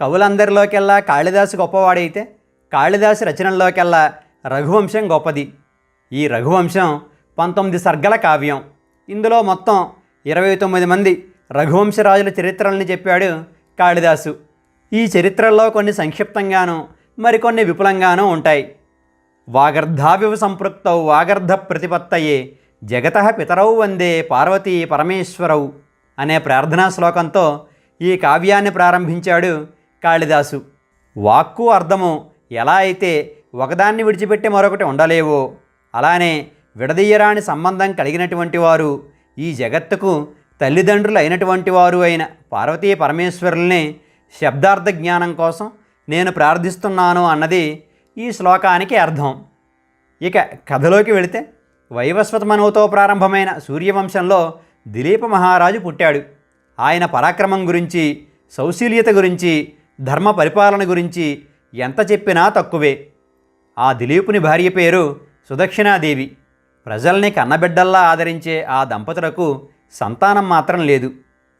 కవులందరిలోకెల్లా కాళిదాసు గొప్పవాడైతే కాళిదాసు రచనల్లోకెల్లా రఘువంశం గొప్పది. ఈ రఘువంశం పంతొమ్మిది సర్గల కావ్యం. ఇందులో మొత్తం ఇరవై తొమ్మిది మంది రఘువంశరాజుల చరిత్రల్ని చెప్పాడు కాళిదాసు. ఈ చరిత్రల్లో కొన్ని సంక్షిప్తంగాను మరికొన్ని విపులంగానూ ఉంటాయి. వాగర్ధావివ సంపృక్తౌ వాగర్ధ ప్రతిపత్తయే జగత పితరౌ వందే పార్వతీ పరమేశ్వరౌ అనే ప్రార్థనా శ్లోకంతో ఈ కావ్యాన్ని ప్రారంభించాడు కాళిదాసు వాక్కు అర్థము ఎలా అయితే ఒకదాన్ని విడిచిపెట్టి మరొకటి ఉండలేవో అలానే విడదీయరాని సంబంధం కలిగినటువంటి వారు ఈ జగత్తుకు తల్లిదండ్రులు అయినటువంటి వారు అయిన పార్వతీ పరమేశ్వరుల్ని శబ్దార్థ జ్ఞానం కోసం నేను ప్రార్థిస్తున్నాను అన్నది ఈ శ్లోకానికి అర్థం. ఇక కథలోకి వెళితే వైవస్వత మనువుతో ప్రారంభమైన సూర్యవంశంలో దిలీప మహారాజు పుట్టాడు. ఆయన పరాక్రమం గురించి సౌశీల్యత గురించి ధర్మ పరిపాలన గురించి ఎంత చెప్పినా తక్కువే. ఆ దిలీపుని భార్య పేరు సుదక్షిణాదేవి. ప్రజల్ని కన్నబిడ్డల్లా ఆదరించే ఆ దంపతులకు సంతానం మాత్రం లేదు.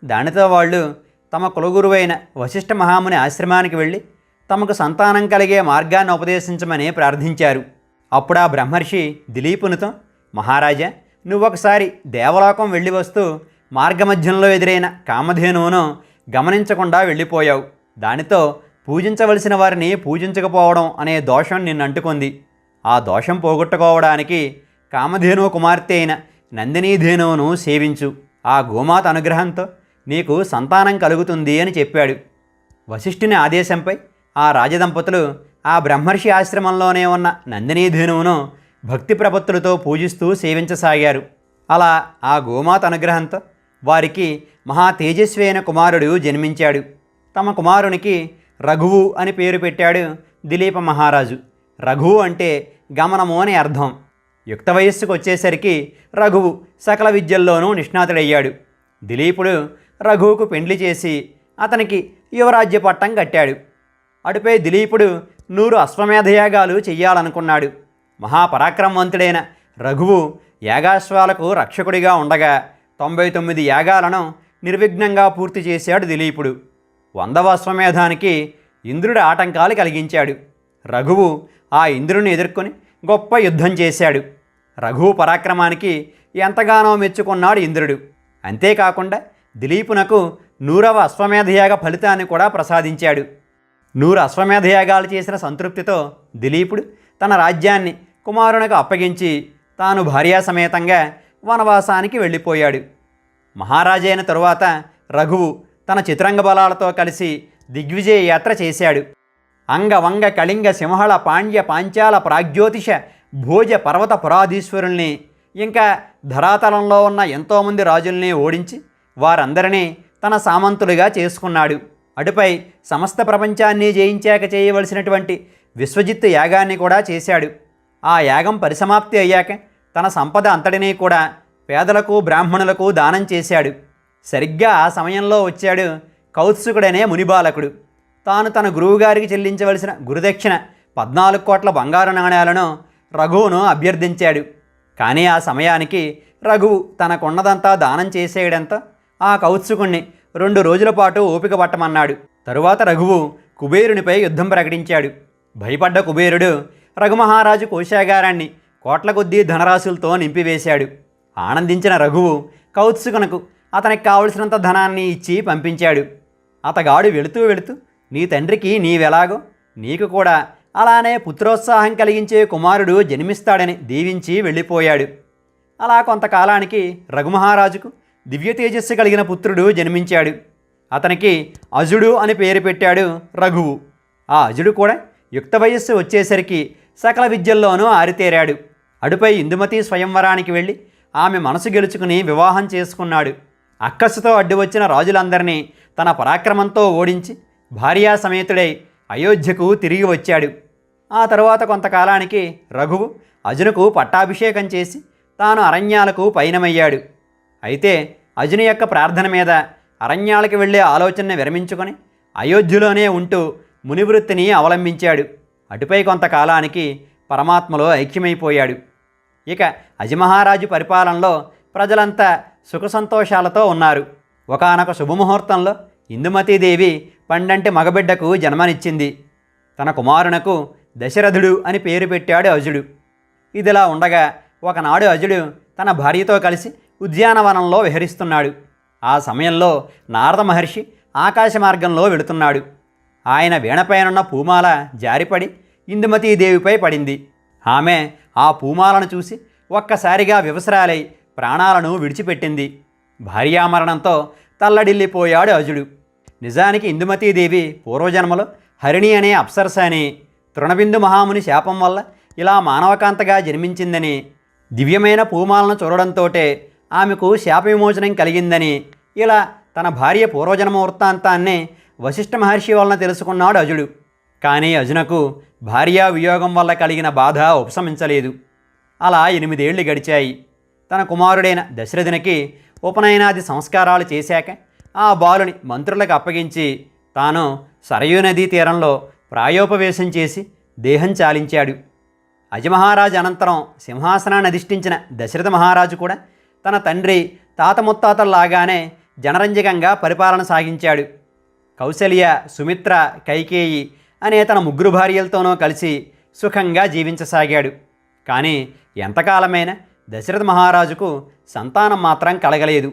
దానితో వాళ్ళు తమ కులగురువైన వశిష్ఠ మహాముని ఆశ్రమానికి వెళ్ళి తమకు సంతానం కలిగే మార్గాన్ని ఉపదేశించమని ప్రార్థించారు. అప్పుడు ఆ బ్రహ్మర్షి దిలీపునితో మహారాజా నువ్వొకసారి దేవలోకం వెళ్ళి వస్తూ మార్గమధ్యంలో ఎదురైన కామధేనువును గమనించకుండా వెళ్ళిపోయావు. దానితో పూజించవలసిన వారిని పూజించకపోవడం అనే దోషం నిన్ను అంటుకుంది. ఆ దోషం పోగొట్టుకోవడానికి కామధేను కుమార్తె అయిన నందినీధేనువును సేవించు. ఆ గోమాత అనుగ్రహంతో నీకు సంతానం కలుగుతుంది అని చెప్పాడు. వశిష్ఠుని ఆదేశంపై ఆ రాజదంపతులు ఆ బ్రహ్మర్షి ఆశ్రమంలోనే ఉన్న నందినీధేనువును భక్తి ప్రపత్తులతో పూజిస్తూ సేవించసాగారు. అలా ఆ గోమాత అనుగ్రహంతో వారికి మహా తేజస్వి అయిన కుమారుడు జన్మించాడు. తమ కుమారునికి రఘువు అని పేరు పెట్టాడు దిలీప మహారాజు. రఘువు అంటే గమనము అని అర్థం. యుక్త వయస్సుకు వచ్చేసరికి రఘువు సకల విద్యల్లోనూ నిష్ణాతుడయ్యాడు. దిలీపుడు రఘువుకు పెండ్లి చేసి అతనికి యువరాజ్య పట్టం కట్టాడు. అటుపై దిలీపుడు నూరు అశ్వమేధయాగాలు చెయ్యాలనుకున్నాడు. మహాపరాక్రమవంతుడైన రఘువు యాగాశ్వాలకు రక్షకుడిగా ఉండగా తొంభై తొమ్మిది యాగాలను నిర్విఘ్నంగా పూర్తి చేశాడు దిలీపుడు. వందవ అశ్వమేధానికి ఇంద్రుడు ఆటంకాలు కలిగించాడు. రఘువు ఆ ఇంద్రుని ఎదుర్కొని గొప్ప యుద్ధం చేశాడు. రఘువు పరాక్రమానికి ఎంతగానో మెచ్చుకున్నాడు ఇంద్రుడు. అంతేకాకుండా దిలీపునకు నూరవ అశ్వమేధయాగ ఫలితాన్ని కూడా ప్రసాదించాడు. నూరు అశ్వమేధయాగాలు చేసిన సంతృప్తితో దిలీపుడు తన రాజ్యాన్ని కుమారునికి అప్పగించి తాను భార్యాసమేతంగా వనవాసానికి వెళ్ళిపోయాడు. మహారాజైన తరువాత రఘువు తన చిత్రంగ బలాలతో కలిసి దిగ్విజయ యాత్ర చేశాడు. అంగవంగ కళింగ సింహళ పాండ్య పాంచాల ప్రాగ్జ్యోతిష భోజ పర్వత పురాధీశ్వరుల్ని ఇంకా ధరాతలంలో ఉన్న ఎంతోమంది రాజుల్ని ఓడించి వారందరినీ తన సామంతులుగా చేసుకున్నాడు. అటుపై సమస్త ప్రపంచాన్ని జయించాక చేయవలసినటువంటి విశ్వజిత్తు యాగాన్ని కూడా చేశాడు. ఆ యాగం పరిసమాప్తి అయ్యాక తన సంపద అంతటినీ కూడా పేదలకు బ్రాహ్మణులకు దానం చేశాడు. సరిగ్గా ఆ సమయంలో వచ్చాడు కౌత్సుకుడనే మునిబాలకుడు. తాను తన గురువుగారికి చెల్లించవలసిన గురుదక్షిణ పద్నాలుగు కోట్ల బంగారు నాణేలను రఘువును అభ్యర్థించాడు. కానీ ఆ సమయానికి రఘువు తనకున్నదంతా దానం చేసేయడంతో ఆ కౌత్సుకుణ్ణి రెండు రోజుల పాటు ఓపిక పట్టమన్నాడు. తరువాత రఘువు కుబేరునిపై యుద్ధం ప్రకటించాడు. భయపడ్డ కుబేరుడు రఘుమహారాజు కోశాగారాన్ని కోట్ల కొద్దీ ధనరాశులతో నింపివేశాడు. ఆనందించిన రఘువు కౌత్సుకునకు అతనికి కావలసినంత ధనాన్ని ఇచ్చి పంపించాడు. అతగాడు వెళుతూ వెళుతూ నీ తండ్రికి నీవెలాగో? నీకు కూడా అలానే పుత్రోత్సాహం కలిగించే కుమారుడు జన్మిస్తాడని దీవించి వెళ్ళిపోయాడు. అలా కొంతకాలానికి రఘుమహారాజుకు దివ్య తేజస్సు కలిగిన పుత్రుడు జన్మించాడు. అతనికి అజుడు అని పేరు పెట్టాడు రఘువు. ఆ అజుడు కూడా యుక్త వయస్సు వచ్చేసరికి సకల విద్యల్లోనూ ఆరితేరాడు. అడుపై ఇందుమతి స్వయంవరానికి వెళ్ళి ఆమె మనసు గెలుచుకుని వివాహం చేసుకున్నాడు. అక్కసుతో అడ్డు వచ్చిన రాజులందరినీ తన పరాక్రమంతో ఓడించి భార్యా సమేతుడై అయోధ్యకు తిరిగి వచ్చాడు. ఆ తరువాత కొంతకాలానికి రఘువు అజునుకు పట్టాభిషేకం చేసి తాను అరణ్యాలకు పయనమయ్యాడు. అయితే అజుని యొక్క ప్రార్థన మీద అరణ్యాలకు వెళ్ళే ఆలోచనను విరమించుకొని అయోధ్యలోనే ఉంటూ మునివృత్తిని అవలంబించాడు. అటుపై కొంతకాలానికి పరమాత్మలో ఐక్యమైపోయాడు. ఇక అజిమహారాజు పరిపాలనలో ప్రజలంతా సుఖ సంతోషాలతో ఉన్నారు. ఒకానొక శుభముహూర్తంలో ఇందుమతీదేవి పండంటి మగబిడ్డకు జన్మనిచ్చింది. తన కుమారునకు దశరథుడు అని పేరు పెట్టాడు అజుడు ఇదిలా ఉండగా ఒకనాడు అజుడు తన భార్యతో కలిసి ఉద్యానవనంలో విహరిస్తున్నాడు. ఆ సమయంలో నారద మహర్షి ఆకాశ మార్గంలో వెళుతున్నాడు. ఆయన వీణపైనున్న పూమాల జారిపడి ఇందుమతీదేవిపై పడింది. ఆమె ఆ పూమాలను చూసి ఒక్కసారిగా వివసరాలై ప్రాణాలను విడిచిపెట్టింది. భార్యామరణంతో తల్లడిల్లిపోయాడు అజుడు నిజానికి ఇందుమతీదేవి పూర్వజన్మలో హరిణి అనే అప్సరస అని తృణబిందు మహాముని శాపం వల్ల ఇలా మానవకాంతగా జన్మించిందని దివ్యమైన పూమాలను చూడడంతోటే ఆమెకు శాప విమోచనం కలిగిందని ఇలా తన భార్య పూర్వజన్మ వృత్తాంతాన్ని వశిష్ఠ మహర్షి వలన తెలుసుకున్నాడు అజుడు కానీ అజునకు భార్యా వియోగం వల్ల కలిగిన బాధ ఉపశమించలేదు. అలా ఎనిమిదేళ్ళు గడిచాయి. తన కుమారుడైన దశరథునికి ఉపనయనాది సంస్కారాలు చేశాక ఆ బాలుని మంత్రులకు అప్పగించి తాను సరయూ నదీ తీరంలో ప్రాయోపవేశం చేసి దేహం చాలించాడు. అజమహారాజు అనంతరం సింహాసనాన్ని అధిష్ఠించిన దశరథ మహారాజు కూడా తన తండ్రి తాత ముత్తాతల్లాగానే జనరంజకంగా పరిపాలన సాగించాడు. కౌశల్య సుమిత్ర కైకేయి అనే తన ముగ్గురు భార్యలతోనూ కలిసి సుఖంగా జీవించసాగాడు. కానీ ఎంతకాలమైనా దశరథ మహారాజుకు సంతానం మాత్రం కలగలేదు.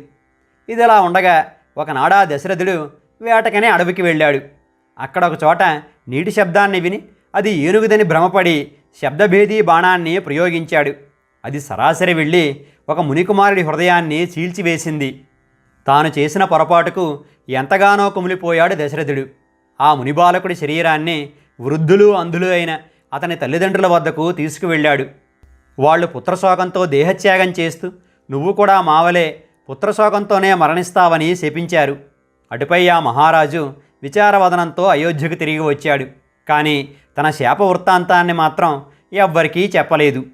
ఇదిలా ఉండగా ఒకనాడా దశరథుడు వేటకనే అడవికి వెళ్ళాడు. అక్కడ ఒక చోట నీటి శబ్దాన్ని విని అది ఏనుగుదని భ్రమపడి శబ్దభేదీ బాణాన్ని ప్రయోగించాడు. అది సరాసరి వెళ్ళి ఒక మునికుమారుడి హృదయాన్ని చీల్చివేసింది. తాను చేసిన పొరపాటుకు ఎంతగానో కుమిలిపోయాడు దశరథుడు. ఆ మునిబాలకుడి శరీరాన్ని వృద్ధులు అంధులు అయిన అతని తల్లిదండ్రుల వద్దకు తీసుకువెళ్ళాడు. వాళ్ళు పుత్రశోకంతో దేహత్యాగం చేస్తూ నువ్వు కూడా మావలే పుత్రశోకంతోనే మరణిస్తావని శపించారు. అటుపై ఆ మహారాజు విచారవదనంతో అయోధ్యకు తిరిగి వచ్చాడు. కానీ తన శాప వృత్తాంతాన్ని మాత్రం ఎవ్వరికీ చెప్పలేదు.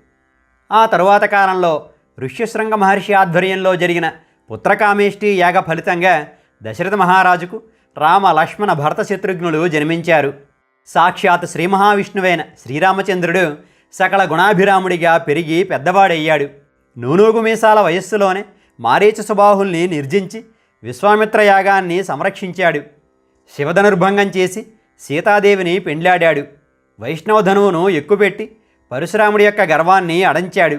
ఆ తరువాత కాలంలో ఋష్యశృంగ మహర్షి ఆధ్వర్యంలో జరిగిన పుత్రకామేష్టి యాగ ఫలితంగా దశరథ మహారాజుకు రామ లక్ష్మణ భరత శత్రుఘ్నులు జన్మించారు. సాక్షాత్ శ్రీ మహావిష్ణువైన శ్రీరామచంద్రుడు సకల గుణాభిరాముడిగా పెరిగి పెద్దవాడయ్యాడు. నూనూగు మీసాల వయస్సులోనే మారీచ సుబాహుల్ని నిర్జించి విశ్వామిత్ర యాగాన్ని సంరక్షించాడు. శివధనుర్భంగం చేసి సీతాదేవిని పెండ్లాడాడు. వైష్ణవధనువును ఎక్కుపెట్టి పరశురాముడి యొక్క గర్వాన్ని అడంచాడు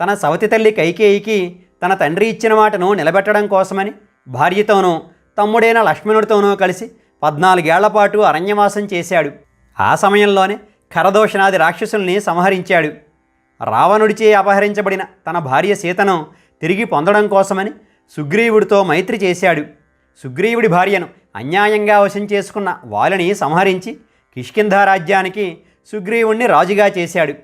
తన సవతి తల్లి కైకేయికి తన తండ్రి ఇచ్చిన మాటను నిలబెట్టడం కోసమని భార్యతోనూ తమ్ముడైన లక్ష్మణుడితోనూ కలిసి పద్నాలుగేళ్ళ పాటు అరణ్యవాసం చేశాడు. ఆ సమయంలోనే ఖరదోషణాది రాక్షసుల్ని సంహరించాడు. రావణుడిచే అపహరించబడిన తన భార్య సీతను తిరిగి పొందడం కోసమని సుగ్రీవుడితో మైత్రి చేశాడు. సుగ్రీవుడి భార్యను అన్యాయంగా వశం చేసుకున్న వాలిని సంహరించి కిష్కింధ రాజ్యానికి సుగ్రీవుణ్ణి రాజుగా చేశాడు.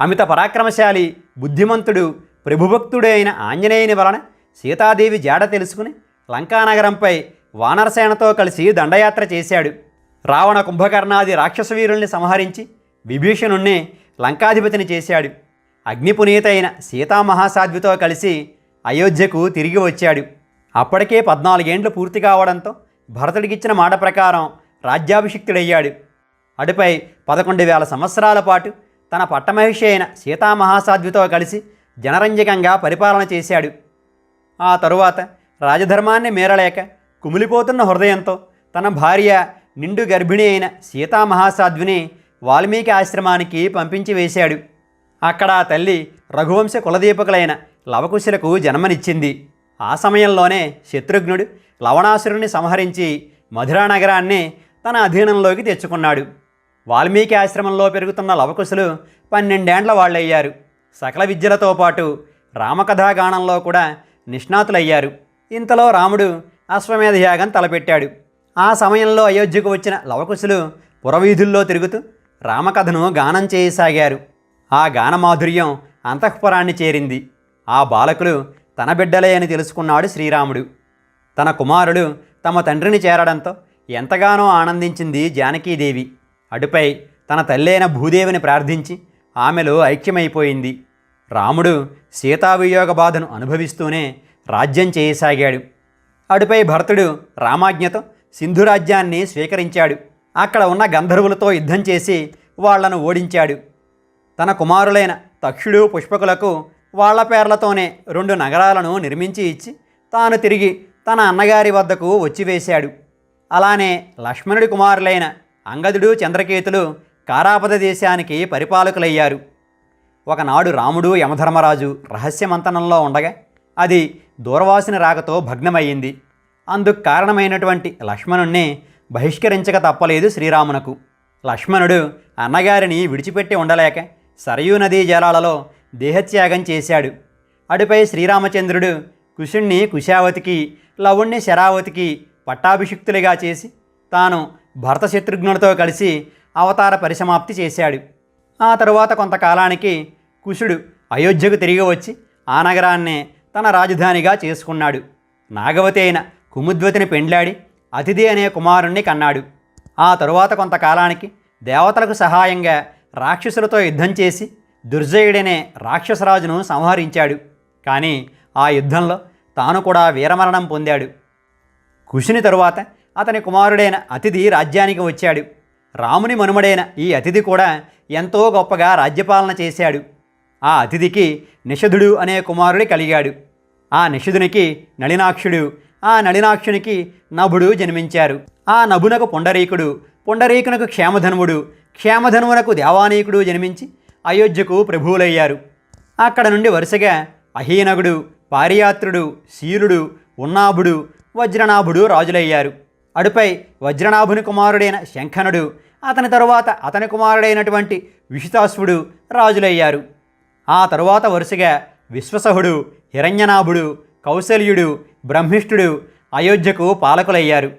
అమిత పరాక్రమశాలి బుద్ధిమంతుడు ప్రభుభక్తుడైన అయిన ఆంజనేయుని వలన సీతాదేవి జాడ తెలుసుకుని లంకానగరంపై వానరసేనతో కలిసి దండయాత్ర చేశాడు. రావణ కుంభకర్ణాది రాక్షస వీరుల్ని సంహరించి విభీషణుణ్ణి లంకాధిపతిని చేశాడు. అగ్నిపునీత అయిన సీతామహాసాధ్వితో కలిసి అయోధ్యకు తిరిగి వచ్చాడు. అప్పటికే పద్నాలుగేండ్లు పూర్తి కావడంతో భరతుడికిచ్చిన మాట ప్రకారం రాజ్యాభిషిక్తుడయ్యాడు. అటుపై పదకొండు వేల సంవత్సరాల పాటు తన పట్టమహిషి అయిన సీతామహాసాధ్వితో కలిసి జనరంజకంగా పరిపాలన చేశాడు. ఆ తరువాత రాజధర్మాన్ని మేరలేక కుమిలిపోతున్న హృదయంతో తన భార్య నిండు గర్భిణి అయిన సీతామహాసాధ్విని వాల్మీకి ఆశ్రమానికి పంపించి వేశాడు. అక్కడ ఆ తల్లి రఘువంశ కులదీపకులైన లవకుశులకు జన్మనిచ్చింది. ఆ సమయంలోనే శత్రుఘ్నుడు లవణాసురుని సంహరించి మధురా నగరాన్ని తన అధీనంలోకి తెచ్చుకున్నాడు. వాల్మీకి ఆశ్రమంలో పెరుగుతున్న లవకుశులు పన్నెండేండ్ల వాళ్ళయ్యారు. సకల విద్యలతో పాటు రామకథాగానంలో కూడా నిష్ణాతులయ్యారు. ఇంతలో రాముడు అశ్వమేధ యాగం తలపెట్టాడు. ఆ సమయంలో అయోధ్యకు వచ్చిన లవకుశులు పురవీధుల్లో తిరుగుతూ రామకథను గానం చేయసాగారు. ఆ గానమాధుర్యం అంతఃపురాన్ని చేరింది. ఆ బాలకులు తన బిడ్డలే అని తెలుసుకున్నాడు శ్రీరాముడు. తన కుమారుడు తమ తండ్రిని చేరడంతో ఎంతగానో ఆనందించింది జానకీదేవి. అటుపై తన తల్లైన భూదేవిని ప్రార్థించి ఆమెలో ఐక్యమైపోయింది. రాముడు సీతావియోగ బాధను అనుభవిస్తూనే రాజ్యం చేయసాగాడు. అటుపై భరతుడు రామాజ్ఞతో సింధు రాజ్యాన్ని స్వీకరించాడు. అక్కడ ఉన్న గంధర్వులతో యుద్ధం చేసి వాళ్ళను ఓడించాడు. తన కుమారులైన తక్షుడు పుష్పకులకు వాళ్ళ పేర్లతోనే రెండు నగరాలను నిర్మించి ఇచ్చి తాను తిరిగి తన అన్నగారి వద్దకు వచ్చివేశాడు. అలానే లక్ష్మణుడి కుమారులైన అంగదుడు చంద్రకేతులు కారాపద దేశానికి పరిపాలకులయ్యారు. ఒకనాడు రాముడు యమధర్మరాజు రహస్యమంతనంలో ఉండగా అది దూరవాసిన రాకతో భగ్నమయ్యింది. అందుకు కారణమైనటువంటి లక్ష్మణుణ్ణి బహిష్కరించక తప్పలేదు శ్రీరామునకు. లక్ష్మణుడు అన్నగారిని విడిచిపెట్టి ఉండలేక సరయూ నదీ జలాలలో దేహత్యాగం చేశాడు. అటుపై శ్రీరామచంద్రుడు కుశుణ్ణి కుశావతికి లవుణ్ణి శరావతికి పట్టాభిషిక్తులుగా చేసి తాను భరత శత్రుఘ్నులతో కలిసి అవతార పరిసమాప్తి చేశాడు. ఆ తరువాత కొంతకాలానికి కుశుడు అయోధ్యకు తిరిగి వచ్చి ఆ నగరాన్నే తన రాజధానిగా చేసుకున్నాడు. నాగవతి అయిన కుముద్వతిని పెండ్లాడి అతిథి అనే కుమారుణ్ణి కన్నాడు. ఆ తరువాత కొంతకాలానికి దేవతలకు సహాయంగా రాక్షసులతో యుద్ధం చేసి దుర్జయుడనే రాక్షసరాజును సంహరించాడు. కానీ ఆ యుద్ధంలో తాను కూడా వీరమరణం పొందాడు. కుషుని తరువాత అతని కుమారుడైన అతిథి రాజ్యానికి వచ్చాడు. రాముని మనుమడైన ఈ అతిథి కూడా ఎంతో గొప్పగా రాజ్యపాలన చేశాడు. ఆ అతిథికి నిషధుడు అనే కుమారుడి కలిగాడు. ఆ నిషధునికి నళినాక్షుడు ఆ నళినాక్షునికి నభుడు జన్మించారు. ఆ నభునకు పుండరీకుడు పుండరీకునకు క్షేమధనువుడు క్షేమధనువునకు దేవానీకుడు జన్మించి అయోధ్యకు ప్రభువులయ్యారు. అక్కడ నుండి వరుసగా అహీనగుడు పారియాత్రుడు శీలుడు ఉన్నాభుడు వజ్రనాభుడు రాజులయ్యారు. అడుపై వజ్రనాభుని కుమారుడైన శంఖనుడు అతని తరువాత అతని కుమారుడైనటువంటి విషితాశ్వుడు రాజులయ్యారు. ఆ తరువాత వరుసగా విశ్వసహుడు హిరణ్యనాభుడు కౌశల్యుడు బ్రహ్మిష్ఠుడు అయోధ్యకు పాలకులయ్యారు.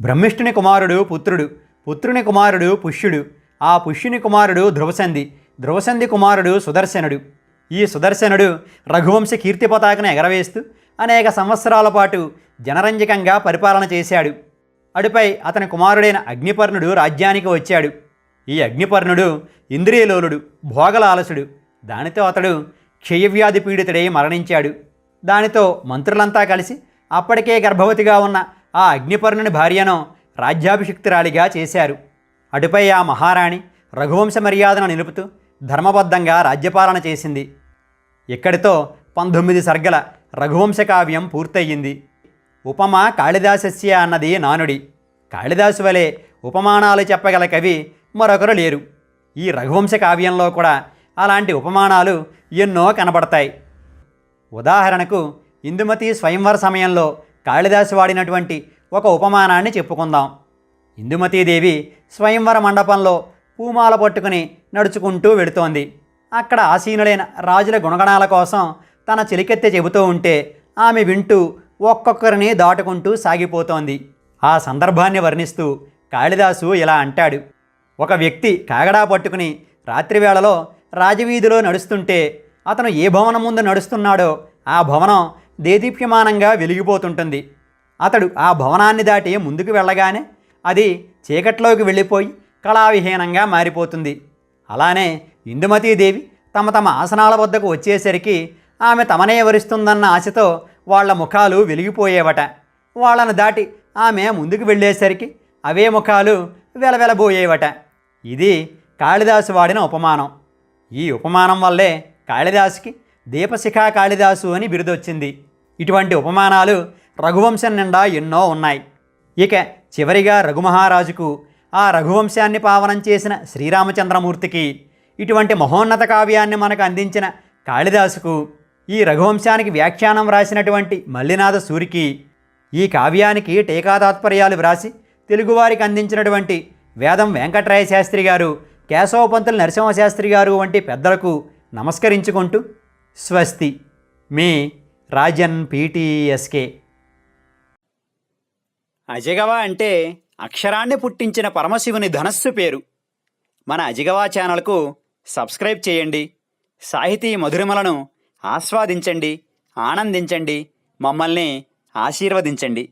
బ్రహ్మిష్ఠుని కుమారుడు పుత్రుడు పుత్రుని కుమారుడు పుష్యుడు ఆ పుష్యుని కుమారుడు ధ్రువసంధి ధ్రువసంధి కుమారుడు సుదర్శనుడు. ఈ సుదర్శనుడు రఘువంశ కీర్తి పతాకను ఎగరవేస్తూ అనేక సంవత్సరాల పాటు జనరంజకంగా పరిపాలన చేశాడు. అడిపై అతని కుమారుడైన అగ్నిపర్ణుడు రాజ్యానికి వచ్చాడు. ఈ అగ్నిపర్ణుడు ఇంద్రియలోలుడు భోగలాలసుడు. దానితో అతడు క్షయవ్యాధి పీడితుడై మరణించాడు. దానితో మంత్రులంతా కలిసి అప్పటికే గర్భవతిగా ఉన్న ఆ అగ్నిపర్ణుని భార్యను రాజ్యాభిషిక్తురాలిగా చేశారు. అటుపై ఆ మహారాణి రఘువంశ మర్యాదను నిలుపుతూ ధర్మబద్ధంగా రాజ్యపాలన చేసింది. ఇక్కడితో పంతొమ్మిది సర్గల రఘువంశ కావ్యం పూర్తయింది. ఉపమ కాళిదాసస్య అన్నది నానుడి. కాళిదాసు వలె ఉపమానాలు చెప్పగల కవి మరొకరు లేరు. ఈ రఘువంశ కావ్యంలో కూడా అలాంటి ఉపమానాలు ఎన్నో కనబడతాయి. ఉదాహరణకు ఇందుమతి స్వయంవర సమయంలో కాళిదాసు వాడినటువంటి ఒక ఉపమానాన్ని చెప్పుకుందాం. ఇందుమతీదేవి స్వయంవర మండపంలో పూమాల పట్టుకుని నడుచుకుంటూ వెడుతోంది. అక్కడ ఆసీనులైన రాజుల గుణగణాల కోసం తన చెలికెత్తె చెబుతూ ఉంటే ఆమె వింటూ ఒక్కొక్కరిని దాటుకుంటూ సాగిపోతోంది. ఆ సందర్భాన్ని వర్ణిస్తూ కాళిదాసు ఇలా అంటాడు. ఒక వ్యక్తి కాగడా పట్టుకుని రాత్రివేళలో రాజవీధిలో నడుస్తుంటే అతను ఏ భవనం ముందు నడుస్తున్నాడో ఆ భవనం దేదీప్యమానంగా వెలిగిపోతుంటుంది. అతడు ఆ భవనాన్ని దాటి ముందుకు వెళ్ళగానే అది చీకట్లోకి వెళ్ళిపోయి కళావిహీనంగా మారిపోతుంది. అలానే ఇందుమతీదేవి తమ తమ ఆసనాల వద్దకు వచ్చేసరికి ఆమె తమనే వరిస్తుందన్న ఆశతో వాళ్ళ ముఖాలు వెలిగిపోయేవట. వాళ్ళను దాటి ఆమె ముందుకు వెళ్ళేసరికి అవే ముఖాలు వెలవెలబోయేవట. ఇది కాళిదాసు వాడిన ఉపమానం. ఈ ఉపమానం వల్లే కాళిదాసుకి దీపశిఖా కాళిదాసు అని బిరుదొచ్చింది. ఇటువంటి ఉపమానాలు రఘువంశం నిండా ఎన్నో ఉన్నాయి. ఇక చివరిగా రఘుమహారాజుకు ఆ రఘువంశాన్ని పావనం చేసిన శ్రీరామచంద్రమూర్తికి ఇటువంటి మహోన్నత కావ్యాన్ని మనకు అందించిన కాళిదాసుకు ఈ రఘువంశానికి వ్యాఖ్యానం రాసినటువంటి మల్లినాథ సూరికి ఈ కావ్యానికి టీకాతాత్పర్యాలు వ్రాసి తెలుగువారికి అందించినటువంటి వేదం వెంకటరాయ శాస్త్రి గారు కేశవపంతులు నరసింహశాస్త్రి గారు వంటి పెద్దలకు నమస్కరించుకుంటూ స్వస్తి మీ రాజన్ పీటీఎస్కే. అజగవ అంటే అక్షరాన్ని పుట్టించిన పరమశివుని ధనస్సు పేరు. మన అజిగవా ఛానల్కు సబ్స్క్రైబ్ చేయండి. సాహితీ మధురిమలను ఆస్వాదించండి ఆనందించండి మమ్మల్ని ఆశీర్వదించండి.